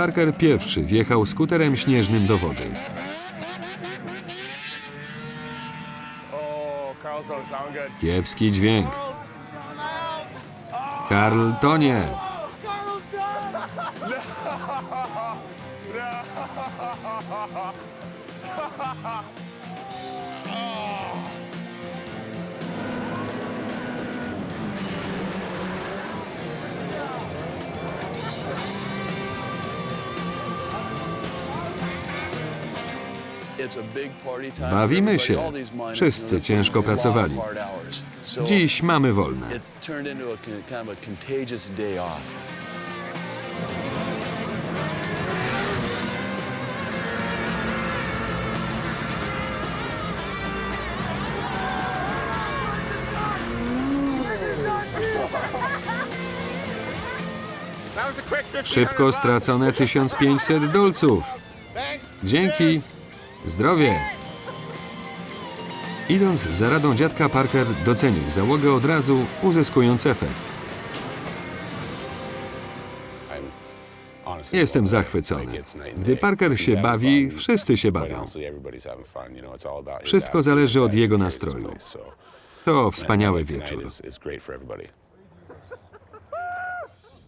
Parker pierwszy wjechał skuterem śnieżnym do wody. Kiepski dźwięk. Karl tonie. Bawimy się. Wszyscy ciężko pracowali. Dziś mamy wolne. Szybko stracone 1500 dolców. Dzięki. Zdrowie. Idąc za radą dziadka, Parker docenił załogę od razu, uzyskując efekt. Jestem zachwycony. Gdy Parker się bawi, wszyscy się bawią. Wszystko zależy od jego nastroju. To wspaniały wieczór.